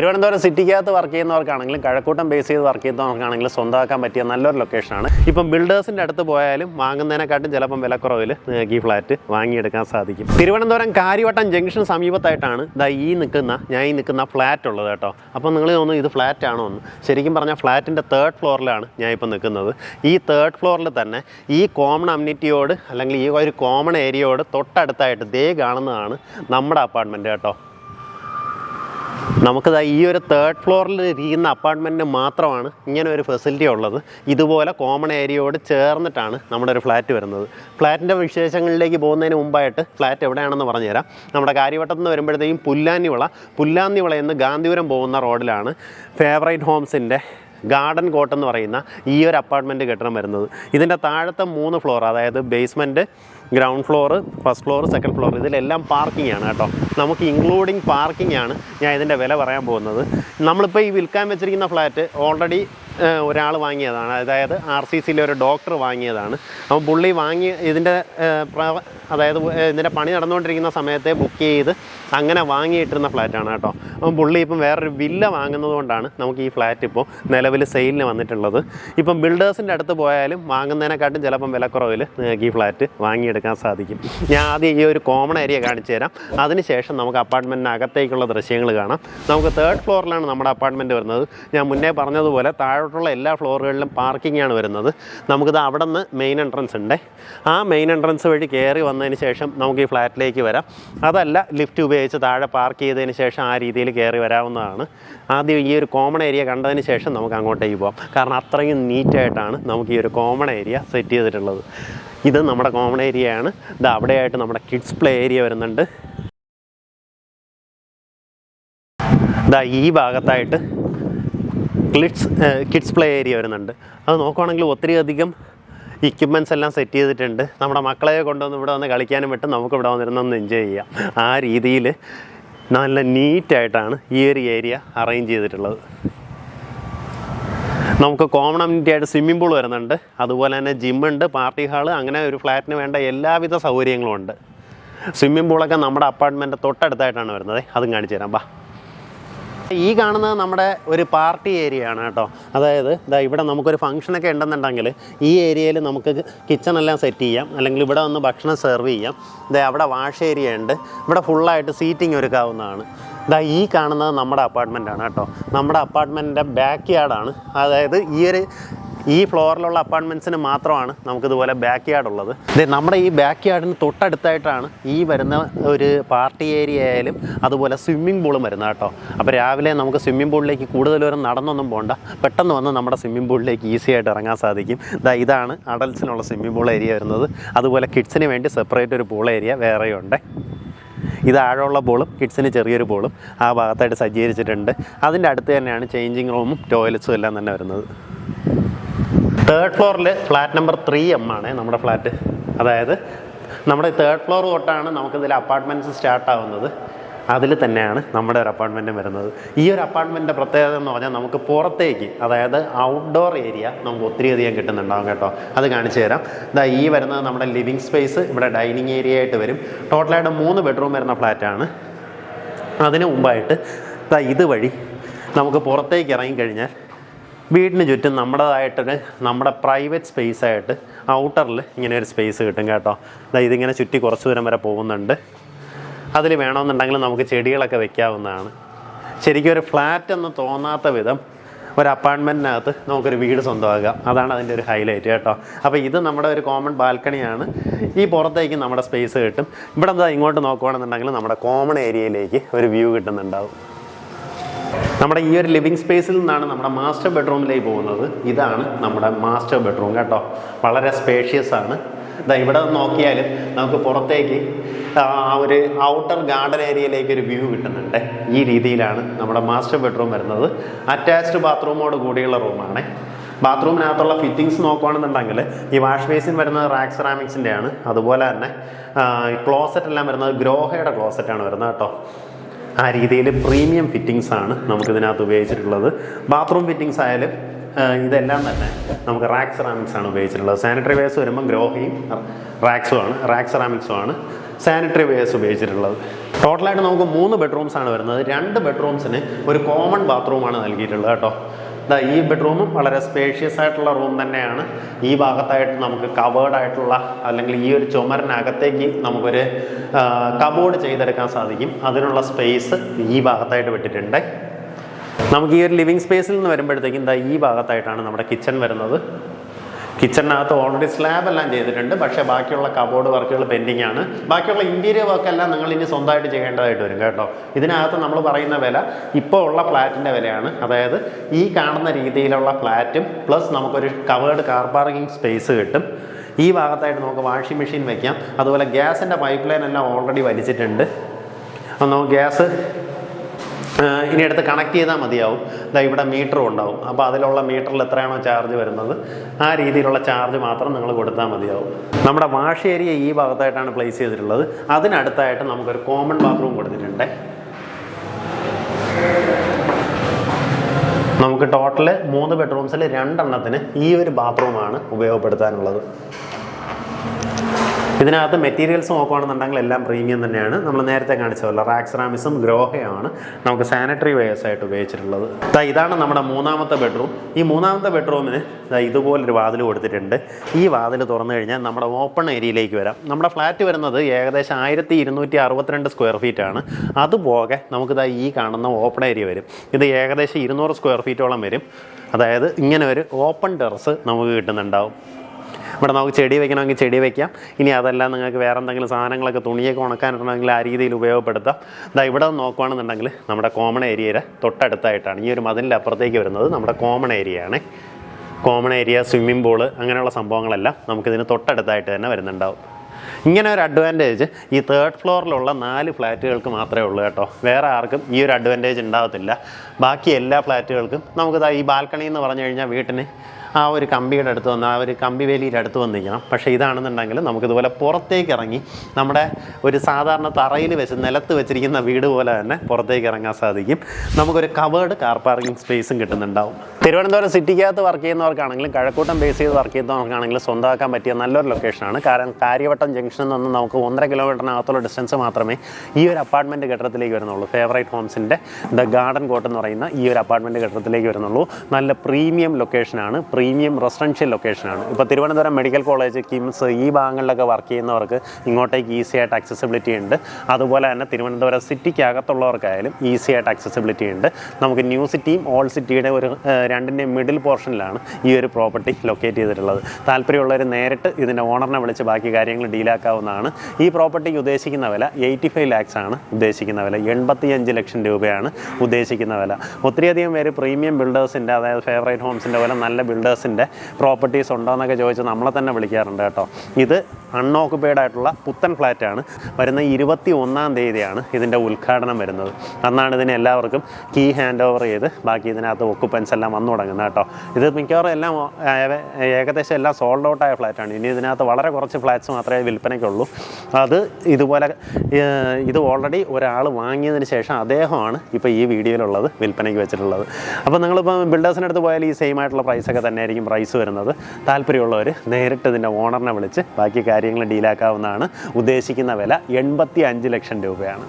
തിരുവനന്തപുരം സിറ്റിക്കകത്ത് വർക്ക് ചെയ്യുന്നവർക്കാണെങ്കിലും കഴക്കൂട്ടം ബേസ് ചെയ്ത് വർക്ക് ചെയ്യുന്നവർക്കാണെങ്കിലും സ്വന്തമാക്കാൻ പറ്റിയ നല്ലൊരു ലൊക്കേഷനാണ് ഇപ്പം ബിൽഡേഴ്സിന്റെ അടുത്ത് പോയാലും വാങ്ങുന്നതിനെക്കാട്ടും ചിലപ്പം വിലക്കുറവിൽ നിങ്ങൾക്ക് ഈ ഫ്ലാറ്റ് വാങ്ങിയെടുക്കാൻ സാധിക്കും. തിരുവനന്തപുരം കാര്യവട്ടം ജംഗ്ഷൻ സമീപത്തായിട്ടാണ് ദാ ഈ നിൽക്കുന്ന ഞാൻ ഈ നിൽക്കുന്ന ഫ്ലാറ്റ് ഉള്ളത് കേട്ടോ. അപ്പോൾ നിങ്ങൾ തോന്നുന്നു ഇത് ഫ്ലാറ്റ് ആണോ എന്ന്. ശരിക്കും പറഞ്ഞാൽ ഫ്ലാറ്റിന്റെ തേർഡ് ഫ്ലോറിലാണ് ഞാൻ ഇപ്പോൾ നിൽക്കുന്നത് ഈ തേർഡ് ഫ്ലോറിൽ തന്നെ ഈ കോമൺ അമ്യൂണിറ്റിയോട് അല്ലെങ്കിൽ ഈ ഒരു കോമൺ ഏരിയയോട് തൊട്ടടുത്തായിട്ട് ദേ കാണുന്നതാണ് നമ്മുടെ അപ്പാർട്ട്മെന്റ് കേട്ടോ. നമുക്കിത് ഈ ഒരു തേർഡ് ഫ്ലോറിൽ ഇരിക്കുന്ന അപ്പാർട്ട്മെന്റിന് മാത്രമാണ് ഇങ്ങനെ ഒരു ഫെസിലിറ്റി ഉള്ളത്. ഇതുപോലെ കോമൺ ഏരിയയോട് ചേർന്നിട്ടാണ് നമ്മുടെ ഒരു ഫ്ലാറ്റ് വരുന്നത്. ഫ്ലാറ്റിന്റെ വിശേഷങ്ങളിലേക്ക് പോകുന്നതിന് മുമ്പായിട്ട് ഫ്ലാറ്റ് എവിടെയാണെന്ന് പറഞ്ഞുതരാം. നമ്മുടെ കാര്യവട്ടത്ത് നിന്ന് വരുമ്പോഴത്തേക്കും പുല്ലാന്നിവിള. പുല്ലാന്നിവിള എന്ന് ഗാന്ധിപുരം പോകുന്ന റോഡിലാണ് ഫേവറേറ്റ് ഹോംസിന്റെ ഗാർഡൻ കോട്ട് എന്ന് പറയുന്ന ഈ ഒരു അപ്പാർട്ട്മെന്റ് കെട്ടിടം വരുന്നത്. ഇതിന്റെ താഴത്തെ മൂന്ന് ഫ്ലോർ അതായത് basement ground floor first floor second floor ഇതിലെല്ലാം പാർക്കിംഗ് ആണ് കേട്ടോ. നമുക്ക് ഇൻക്ലൂഡിങ് പാർക്കിംഗ് ആണ് ഞാൻ ഇതിന്റെ വില പറയാൻ പോകുന്നത്. നമ്മളിപ്പോൾ ഈ വിൽക്കാൻ വെച്ചിരിക്കുന്ന ഫ്ലാറ്റ് ഓൾറെഡി ഒരാൾ വാങ്ങിയതാണ്. അതായത് ആർ സി സിയിലെ ഒരു ഡോക്ടർ വാങ്ങിയതാണ്. അപ്പം പുള്ളി വാങ്ങി ഇതിന്റെ അതായത് ഇതിന്റെ പണി നടന്നുകൊണ്ടിരിക്കുന്ന സമയത്തെ ബുക്ക് ചെയ്ത് അങ്ങനെ വാങ്ങിയിട്ടിരുന്ന ഫ്ലാറ്റാണ് കേട്ടോ. അപ്പം പുള്ളി ഇപ്പം വേറൊരു വില്ല വാങ്ങുന്നതുകൊണ്ടാണ് നമുക്ക് ഈ ഫ്ലാറ്റ് ഇപ്പോൾ നിലവിൽ സെയിലിന് വന്നിട്ടുള്ളത്. ഇപ്പം ബിൽഡേഴ്സിന്റെ അടുത്ത് പോയാലും വാങ്ങുന്നതിനെക്കാട്ടും ചിലപ്പം വിലക്കുറവിൽ നിങ്ങൾക്ക് ഈ ഫ്ലാറ്റ് വാങ്ങിയെടുക്കാൻ സാധിക്കും. ഞാൻ ആദ്യം ഈ ഒരു കോമൺ ഏരിയ കാണിച്ചു തരാം. അതിനുശേഷം നമുക്ക് അപ്പാർട്ട്മെന്റിനകത്തേക്കുള്ള ദൃശ്യങ്ങൾ കാണാം. നമുക്ക് തേർഡ് ഫ്ലോറിലാണ് നമ്മുടെ അപ്പാർട്ട്മെന്റ് വരുന്നത്. ഞാൻ മുന്നേ പറഞ്ഞതുപോലെ താഴോട്ടുള്ള എല്ലാ ഫ്ലോറുകളിലും പാർക്കിംഗാണ് വരുന്നത്. നമുക്കിത് അവിടെ നിന്ന് മെയിൻ എൻട്രൻസ് ഉണ്ട്. ആ മെയിൻ എൻട്രൻസ് വഴി കയറി വന്നതിന് ശേഷം നമുക്ക് ഈ ഫ്ലാറ്റിലേക്ക് വരാം. അതല്ല ലിഫ്റ്റ് ഉപയോഗിച്ച് താഴെ പാർക്ക് ചെയ്തതിന് ശേഷം ആ രീതിയിൽ കയറി വരാവുന്നതാണ്. ആദ്യം ഈ ഒരു കോമൺ ഏരിയ കണ്ടതിന് ശേഷം നമുക്ക് അങ്ങോട്ടേക്ക് പോകാം കാരണം അത്രയും നീറ്റായിട്ടാണ് നമുക്ക് ഈ ഒരു കോമൺ ഏരിയ സെറ്റ് ചെയ്തിട്ടുള്ളത്. ഇത് നമ്മുടെ കോമൺ ഏരിയ ആണ് ഇത് അവിടെയായിട്ട് നമ്മുടെ കിഡ്സ് പ്ലേ ഏരിയ വരുന്നുണ്ട്. ഇതാ ഈ ഭാഗത്തായിട്ട് കിഡ്സ് കിഡ്സ് പ്ലേ ഏരിയ വരുന്നുണ്ട്. അത് നോക്കുവാണെങ്കിൽ ഒത്തിരി അധികം ഇക്വിപ്മെന്റ്സ് എല്ലാം സെറ്റ് ചെയ്തിട്ടുണ്ട്. നമ്മുടെ മക്കളെ കൊണ്ടുവന്ന് ഇവിടെ വന്ന് കളിക്കാനും പറ്റും. നമുക്ക് ഇവിടെ വന്നിരുന്നൊന്ന് എൻജോയ് ചെയ്യാം. ആ രീതിയിൽ നല്ല നീറ്റായിട്ടാണ് ഈ ഒരു ഏരിയ അറേഞ്ച് ചെയ്തിട്ടുള്ളത്. നമുക്ക് കോമൺ ആയിട്ട് സ്വിമ്മിംഗ് പൂൾ വരുന്നുണ്ട്. അതുപോലെ തന്നെ ജിമ്മുണ്ട് പാർട്ടി ഹാൾ അങ്ങനെ ഒരു ഫ്ലാറ്റിന് വേണ്ട എല്ലാവിധ സൗകര്യങ്ങളും ഉണ്ട്. സ്വിമ്മിംഗ് പൂളൊക്കെ നമ്മുടെ അപ്പാർട്ട്മെന്റ് തൊട്ടടുത്തായിട്ടാണ് വരുന്നത്. അതും കാണിച്ചു തരാം ബാ. ഈ കാണുന്നത് നമ്മുടെ ഒരു പാർട്ടി ഏരിയ ആണ് കേട്ടോ. അതായത് ഇതാ ഇവിടെ നമുക്കൊരു ഫംഗ്ഷനൊക്കെ ഉണ്ടെന്നുണ്ടെങ്കിൽ ഈ ഏരിയയിൽ നമുക്ക് കിച്ചൺ എല്ലാം സെറ്റ് ചെയ്യാം. അല്ലെങ്കിൽ ഇവിടെ വന്ന് ഭക്ഷണം സെർവ് ചെയ്യാം. ഇതേ അവിടെ വാഷ് ഏരിയ ഉണ്ട്. ഇവിടെ ഫുള്ളായിട്ട് സീറ്റിംഗ് ഒരുക്കാവുന്നതാണ്. ഇതാ ഈ കാണുന്നത് നമ്മുടെ അപ്പാർട്ട്മെന്റാണ് കേട്ടോ. നമ്മുടെ അപ്പാർട്ട്മെന്റിന്റെ ബാക്ക് യാർഡാണ് അതായത് ഈ ഒരു ഈ ഫ്ലോറിലുള്ള അപ്പാർട്ട്മെന്റ്സിന് മാത്രമാണ് നമുക്കിതുപോലെ ബാക്ക് യാർഡ് ഉള്ളത് നമ്മുടെ ഈ ബാക്ക് യാർഡിന് തൊട്ടടുത്തായിട്ടാണ് ഈ വരുന്ന ഒരു പാർട്ടി ഏരിയ ആയാലും അതുപോലെ സ്വിമ്മിംഗ് പൂളും വരുന്നത് കേട്ടോ. അപ്പോൾ രാവിലെ നമുക്ക് സ്വിമ്മിംഗ് പൂളിലേക്ക് കൂടുതൽ ദൂരം നടന്നൊന്നും പോകണ്ട പെട്ടെന്ന് വന്ന് നമ്മുടെ സ്വിമ്മിംഗ് പൂളിലേക്ക് ഈസി ആയിട്ട് ഇറങ്ങാൻ സാധിക്കും. ഇതാ ഇതാണ് അഡൽസിനുള്ള സ്വിമ്മിംഗ് പൂൾ ഏരിയ വരുന്നത്. അതുപോലെ കിഡ്സിന് വേണ്ടി സെപ്പറേറ്റ് ഒരു പൂൾ ഏരിയ വേറെയുണ്ട്. ഇത് ആഴമുള്ള ബോളും കിഡ്സിന് ചെറിയൊരു ബോളും ആ ഭാഗത്തായിട്ട് സജ്ജീകരിച്ചിട്ടുണ്ട്. അതിന്റെ അടുത്ത് തന്നെയാണ് ചേഞ്ചിങ് റൂമും ടോയ്ലറ്റ്സും എല്ലാം തന്നെ വരുന്നത്. തേർഡ് ഫ്ലോറിൽ ഫ്ലാറ്റ് നമ്പർ ത്രീ എം ആണ് നമ്മുടെ ഫ്ലാറ്റ് അതായത് നമ്മുടെ തേർഡ് ഫ്ലോർ തൊട്ടാണ് നമുക്കിതിൽ അപ്പാർട്ട്മെന്റ്സ് സ്റ്റാർട്ട് ആവുന്നത്. അതിൽ തന്നെയാണ് നമ്മുടെ ഒരു അപ്പാർട്ട്മെന്റും വരുന്നത്. ഈ ഒരു അപ്പാർട്ട്മെന്റിന്റെ പ്രത്യേകത എന്ന് പറഞ്ഞാൽ നമുക്ക് പുറത്തേക്ക് അതായത് ഔട്ട്ഡോർ ഏരിയ നമുക്ക് ഒത്തിരിയധികം കിട്ടുന്നുണ്ടാവും കേട്ടോ. അത് കാണിച്ചു തരാം. ഇതാ ഈ വരുന്നത് നമ്മുടെ ലിവിങ് സ്പേസ് ഇവിടെ ഡൈനിങ് ഏരിയ ആയിട്ട് വരും. ടോട്ടലായിട്ട് മൂന്ന് ബെഡ്റൂം വരുന്ന ഫ്ലാറ്റാണ് അതിന് മുമ്പായിട്ട് ഇതാ ഇതുവഴി നമുക്ക് പുറത്തേക്ക് ഇറങ്ങിക്കഴിഞ്ഞാൽ വീടിന് ചുറ്റും നമ്മുടേതായിട്ടൊരു നമ്മുടെ പ്രൈവറ്റ് സ്പേസ് ആയിട്ട് ഔട്ടറിൽ ഇങ്ങനെ ഒരു സ്പേസ് കിട്ടും കേട്ടോ. ദാ ഇതിങ്ങനെ ചുറ്റി കുറച്ച് ദൂരം വരെ പോകുന്നുണ്ട്. അതിൽ വേണമെന്നുണ്ടെങ്കിൽ നമുക്ക് ചെടികളൊക്കെ വെക്കാവുന്നതാണ്. ശരിക്കും ഒരു ഫ്ലാറ്റ് എന്ന് തോന്നാത്ത വിധം ഒരു അപ്പാർട്ട്മെന്റിനകത്ത് നമുക്കൊരു വീട് സ്വന്തമാക്കാം. അതാണ് അതിന്റെ ഒരു ഹൈലൈറ്റ് കേട്ടോ. അപ്പോൾ ഇത് നമ്മുടെ ഒരു കോമൺ ബാൽക്കണിയാണ്. ഈ പുറത്തേക്ക് നമ്മുടെ സ്പേസ് കിട്ടും. ഇവിടെ എന്താ ഇങ്ങോട്ട് നോക്കുകയാണെന്നുണ്ടെങ്കിൽ നമ്മുടെ കോമൺ ഏരിയയിലേക്ക് ഒരു വ്യൂ കിട്ടുന്നുണ്ടാവും. നമ്മുടെ ഈ ഒരു ലിവിങ് സ്പേസിൽ നിന്നാണ് നമ്മുടെ മാസ്റ്റർ ബെഡ്റൂമിലേക്ക് പോകുന്നത്. ഇതാണ് നമ്മുടെ മാസ്റ്റർ ബെഡ്റൂം കേട്ടോ. വളരെ സ്പേഷ്യസ് ആണ്. ഇതാ ഇവിടെ നോക്കിയാലും നമുക്ക് പുറത്തേക്ക് ആ ഒരു ഔട്ടർ ഗാർഡൻ ഏരിയയിലേക്ക് ഒരു വ്യൂ കിട്ടുന്നുണ്ട്. ഈ രീതിയിലാണ് നമ്മുടെ മാസ്റ്റർ ബെഡ്റൂം വരുന്നത്. അറ്റാച്ച്ഡ് ബാത്റൂമോട് കൂടിയുള്ള റൂമാണ്. ബാത്റൂമിനകത്തുള്ള ഫിറ്റിങ്സ് നോക്കുകയാണെന്നുണ്ടെങ്കിൽ ഈ വാഷ് ബേസിൻ വരുന്നത് റാക്സ് സെറാമിക്സിന്റെ ആണ് അതുപോലെ തന്നെ ക്ലോസറ്റ് എല്ലാം വരുന്നത് ഗ്രോഹയുടെ ക്ലോസറ്റാണ് വരുന്നത് കേട്ടോ. ആ രീതിയിൽ പ്രീമിയം ഫിറ്റിങ്സ് ആണ് നമുക്കിതിനകത്ത് ഉപയോഗിച്ചിട്ടുള്ളത്. ബാത്റൂം ഫിറ്റിങ്സ് ആയാലും ഇതെല്ലാം തന്നെ നമുക്ക് റാക്ക് സെറാമിക്സ് ആണ് ഉപയോഗിച്ചിട്ടുള്ളത്. സാനിറ്ററി വേസ്റ്റ് വരുമ്പോൾ ഗ്രോഹയും റാക്സും ആണ്. റാക്ക് സെറാമിക്സും ആണ് സാനിറ്ററി വേസ് ഉപയോഗിച്ചിട്ടുള്ളത്. ടോട്ടലായിട്ട് നമുക്ക് മൂന്ന് ബെഡ്റൂംസ് ആണ് വരുന്നത്. രണ്ട് ബെഡ്റൂംസിന് ഒരു കോമൺ ബാത്റൂമാണ് നൽകിയിട്ടുള്ളത് കേട്ടോ. ഈ ബെഡ്റൂമും വളരെ സ്പേഷ്യസ് ആയിട്ടുള്ള റൂം തന്നെയാണ്. ഈ ഭാഗത്തായിട്ട് നമുക്ക് കവേർഡ് ആയിട്ടുള്ള അല്ലെങ്കിൽ ഈ ഒരു ചുമരിനകത്തേക്ക് നമുക്കൊരു കബോർഡ് ചെയ്തെടുക്കാൻ സാധിക്കും. അതിനുള്ള സ്പേസ് ഈ ഭാഗത്തായിട്ട് വിട്ടിട്ടുണ്ട്. നമുക്ക് ഈ ഒരു ലിവിങ് സ്പേസിൽ നിന്ന് വരുമ്പോഴത്തേക്കും ഇതാ ഈ ഭാഗത്തായിട്ടാണ് നമ്മുടെ കിച്ചൺ വരുന്നത്. കിച്ചണിനകത്ത് ഓൾറെഡി സ്ലാബ് എല്ലാം ചെയ്തിട്ടുണ്ട്. പക്ഷേ ബാക്കിയുള്ള കബോർഡ് വർക്കുകൾ പെൻഡിങ് ആണ്. ബാക്കിയുള്ള ഇന്റീരിയർ വർക്കെല്ലാം നിങ്ങൾ ഇനി സ്വന്തമായിട്ട് ചെയ്യേണ്ടതായിട്ട് വരും കേട്ടോ. ഇതിനകത്ത് നമ്മൾ പറയുന്ന വില ഇപ്പോൾ ഉള്ള ഫ്ലാറ്റിന്റെ വിലയാണ്. അതായത് ഈ കാണുന്ന രീതിയിലുള്ള ഫ്ലാറ്റും പ്ലസ് നമുക്കൊരു കവേർഡ് കാർ പാർക്കിംഗ് സ്പേസ് കിട്ടും. ഈ ഭാഗത്തായിട്ട് നമുക്ക് വാഷിംഗ് മെഷീൻ വയ്ക്കാം അതുപോലെ ഗ്യാസിന്റെ പൈപ്പ് ലൈൻ എല്ലാം ഓൾറെഡി വലിച്ചിട്ടുണ്ട്. അപ്പോൾ നമുക്ക് ഗ്യാസ് ഇനി അടുത്ത് കണക്ട് ചെയ്താൽ മതിയാവും. ഇതാ ഇവിടെ മീറ്ററും ഉണ്ടാവും. അപ്പോൾ അതിലുള്ള മീറ്ററിൽ എത്രയാണോ ചാർജ് വരുന്നത്? ആ രീതിയിലുള്ള ചാർജ് മാത്രം നിങ്ങൾ കൊടുത്താൽ മതിയാവും. നമ്മുടെ വാഷ് ഏരിയ ഈ ഭാഗത്തായിട്ടാണ് പ്ലേസ് ചെയ്തിട്ടുള്ളത്. അതിനടുത്തായിട്ട് നമുക്കൊരു കോമൺ ബാത്റൂം കൊടുത്തിട്ടുണ്ട്. നമുക്ക് ടോട്ടൽ മൂന്ന് ബെഡ്റൂംസിൽ രണ്ടെണ്ണത്തിന് ഈ ഒരു ബാത്റൂമാണ് ഉപയോഗപ്പെടുത്താനുള്ളത്. ഇതിനകത്ത് മെറ്റീരിയൽസ് നോക്കുകയാണെന്നുണ്ടെങ്കിൽ എല്ലാം പ്രീമിയം തന്നെയാണ്. നമ്മൾ നേരത്തെ കാണിച്ച പോലെ റാക്സ്റാമിസും ഗ്രോഹയാണ് നമുക്ക് സാനിറ്ററി വെയേഴ്സ് ആയിട്ട് ഉപയോഗിച്ചിട്ടുള്ളത്. ഇതാണ് നമ്മുടെ മൂന്നാമത്തെ ബെഡ്റൂം ഈ മൂന്നാമത്തെ ബെഡ്റൂമിന് ഇതുപോലൊരു വാതിൽ കൊടുത്തിട്ടുണ്ട്. ഈ വാതിൽ തുറന്നു കഴിഞ്ഞാൽ നമ്മുടെ ഓപ്പൺ ഏരിയയിലേക്ക് വരാം. നമ്മുടെ ഫ്ലാറ്റ് വരുന്നത് ഏകദേശം ആയിരത്തി ഇരുന്നൂറ്റി അറുപത്തിരണ്ട് സ്ക്വയർ ഫീറ്റ് ആണ്. അതുപോകെ നമുക്കിതാ ഈ കാണുന്ന ഓപ്പൺ ഏരിയ വരും. ഇത് ഏകദേശം ഇരുന്നൂറ് സ്ക്വയർ ഫീറ്റോളം വരും. അതായത് ഇങ്ങനെ ഒരു ഓപ്പൺ ടെറസ് നമുക്ക് കിട്ടുന്നുണ്ടാവും. ഇവിടെ നമുക്ക് ചെടി വെക്കണമെങ്കിൽ ചെടി വെക്കാം. ഇനി അതല്ല നിങ്ങൾക്ക് വേറെ എന്തെങ്കിലും സാധനങ്ങളൊക്കെ തുണിയൊക്കെ ഉണക്കാനുണ്ടെങ്കിൽ ആ രീതിയിൽ ഉപയോഗപ്പെടുത്താം. ഇതാ ഇവിടെ നോക്കുകയാണെന്നുണ്ടെങ്കിൽ നമ്മുടെ കോമൺ ഏരിയയുടെ തൊട്ടടുത്തായിട്ടാണ് ഈ ഒരു മതിലിന്റെ അപ്പുറത്തേക്ക് വരുന്നത്. നമ്മുടെ കോമൺ ഏരിയ ആണ് കോമൺ ഏരിയ സ്വിമ്മിംഗ് പൂൾ അങ്ങനെയുള്ള സംഭവങ്ങളെല്ലാം നമുക്കിതിന് തൊട്ടടുത്തായിട്ട് തന്നെ വരുന്നുണ്ടാവും. ഇങ്ങനെ ഒരു അഡ്വാന്റേജ് ഈ തേർഡ് ഫ്ലോറിലുള്ള നാല് ഫ്ലാറ്റുകൾക്ക് മാത്രമേ ഉള്ളൂ കേട്ടോ. വേറെ ആർക്കും ഈ ഒരു അഡ്വാന്റേജ് ഉണ്ടാകത്തില്ല. ബാക്കി എല്ലാ ഫ്ലാറ്റുകൾക്കും നമുക്കിതാ ഈ ബാൽക്കണി എന്ന് പറഞ്ഞു കഴിഞ്ഞാൽ വീട്ടിന് ആ ഒരു കമ്പിയുടെ അടുത്ത് വന്ന് ആ ഒരു കമ്പി വേലിയുടെ അടുത്ത് വന്ന് നിൽക്കണം പക്ഷേ ഇതാണെന്നുണ്ടെങ്കിൽ നമുക്കിതുപോലെ പുറത്തേക്ക് ഇറങ്ങി നമ്മുടെ ഒരു സാധാരണ തറയിൽ വെച്ച് നിലത്ത് വെച്ചിരിക്കുന്ന വീട് പോലെ തന്നെ പുറത്തേക്ക് ഇറങ്ങാൻ സാധിക്കും. നമുക്കൊരു കവേർഡ് കാർ പാർക്കിംഗ് സ്പേസും കിട്ടുന്നുണ്ടാവും. തിരുവനന്തപുരം സിറ്റിക്കകത്ത് വർക്ക് ചെയ്യുന്നവർക്കാണെങ്കിലും കഴക്കൂട്ടം ബേസ് ചെയ്ത് വർക്ക് ചെയ്യുന്നവർക്കാണെങ്കിലും സ്വന്തമാക്കാൻ പറ്റിയ നല്ലൊരു ലൊക്കേഷനാണ് കാരണം കാര്യവട്ടം ജംഗ്ഷനിൽ നിന്ന് നമുക്ക് ഒന്നര കിലോമീറ്ററിനകത്തുള്ള ഡിസ്റ്റൻസ് മാത്രമേ ഈ ഒരു അപ്പാർട്ട്മെന്റ് കെട്ടിടത്തിലേക്ക് വരുന്നുള്ളൂ. ഫേവറേറ്റ് ഹോംസിന്റെ ദ ഗാർഡൻ കോട്ട് എന്ന് പറയുന്ന ഈ ഒരു അപ്പാർട്ട്മെന്റ് കെട്ടിടത്തിലേക്ക് വരുന്നുള്ളൂ. നല്ല പ്രീമിയം ലൊക്കേഷനാണ് പ്രീമിയം റെസിഡൻഷ്യൽ ലൊക്കേഷനാണ് ഇപ്പോൾ തിരുവനന്തപുരം മെഡിക്കൽ കോളേജ് കിംസ് ഈ ഭാഗങ്ങളിലൊക്കെ വർക്ക് ചെയ്യുന്നവർക്ക് ഇങ്ങോട്ടേക്ക് ഈസി ആയിട്ട് അക്സസിബിലിറ്റി ഉണ്ട്. അതുപോലെ തന്നെ തിരുവനന്തപുരം സിറ്റിക്കകത്തുള്ളവർക്കായാലും ഈസി ആയിട്ട് ആക്സസിബിലിറ്റി ഉണ്ട്. നമുക്ക് ന്യൂ സിറ്റിയും ഓൾ സിറ്റിയുടെ ഒരു ഏഹ്, രണ്ടിന്റെയും മിഡിൽ പോർഷനിലാണ് ഈ ഒരു പ്രോപ്പർട്ടി ലൊക്കേറ്റ് ചെയ്തിട്ടുള്ളത്. താല്പര്യമുള്ളവർ നേരിട്ട് ഇതിന്റെ ഓണറിനെ വിളിച്ച് ബാക്കി കാര്യങ്ങൾ ഡീലാക്കാവുന്നതാണ് ഈ പ്രോപ്പർട്ടിക്ക് ഉദ്ദേശിക്കുന്ന വില എയ്റ്റി ഫൈവ് ലാക്സ് ആണ് ഉദ്ദേശിക്കുന്ന വില. എൺപത്തിയഞ്ച് ലക്ഷം രൂപയാണ് ഉദ്ദേശിക്കുന്ന വില. ഒത്തിരിയധികം പേര് പ്രീമിയം ബിൽഡേഴ്സിന്റെ അതായത് ഫേവറേറ്റ് ഹോംസിന്റെ പോലെ നല്ല ബിൽഡേഴ്സിന്റെ പ്രോപ്പർട്ടീസ് ഉണ്ടോ എന്നൊക്കെ ചോദിച്ച് നമ്മളെ തന്നെ വിളിക്കാറുണ്ട് കേട്ടോ. ഇത് അൺഓക്കുപൈഡ് ആയിട്ടുള്ള പുത്തൻ ഫ്ലാറ്റാണ് വരുന്ന ഇരുപത്തി ഒന്നാം തീയതിയാണ് ഇതിന്റെ ഉദ്ഘാടനം വരുന്നത്. അന്നാണ് ഇതിനെ എല്ലാവർക്കും കീ ഹാൻഡ് ഓവർ ചെയ്ത് ബാക്കി ഇതിനകത്ത് ഒക്കുപ്പൻസ് എല്ലാം വന്നു തുടങ്ങുന്നത് കേട്ടോ. ഇത് മിക്കവാറും എല്ലാം ഏകദേശം എല്ലാം സോൾഡ് ഔട്ട് ആയ ഫ്ലാറ്റാണ് ഇനി ഇതിനകത്ത് വളരെ കുറച്ച് ഫ്ലാറ്റ്സ് മാത്രമേ വിൽപ്പനയ്ക്കുള്ളൂ. അത് ഇതുപോലെ ഇത് ഓൾറെഡി ഒരാൾ വാങ്ങിയതിന് ശേഷം അദ്ദേഹമാണ് ഇപ്പോൾ ഈ വീഡിയോയിലുള്ളത് വിൽപ്പനയ്ക്ക് വെച്ചിട്ടുള്ളത്. അപ്പോൾ നിങ്ങളിപ്പോൾ ബിൽഡേഴ്സിന്റെ അടുത്ത് പോയാൽ ഈ സെയിം ആയിട്ടുള്ള പ്രൈസൊക്കെ തന്നെ ആയിരിക്കും പ്രൈസ് വരുന്നത്. താല്പര്യമുള്ളവർ നേരിട്ട് ഇതിന്റെ ഓണറിനെ വിളിച്ച് ബാക്കി കാര്യങ്ങൾ ഡീലാക്കാവുന്നതാണ് ഉദ്ദേശിക്കുന്ന വില എൺപത്തി ലക്ഷം രൂപയാണ്.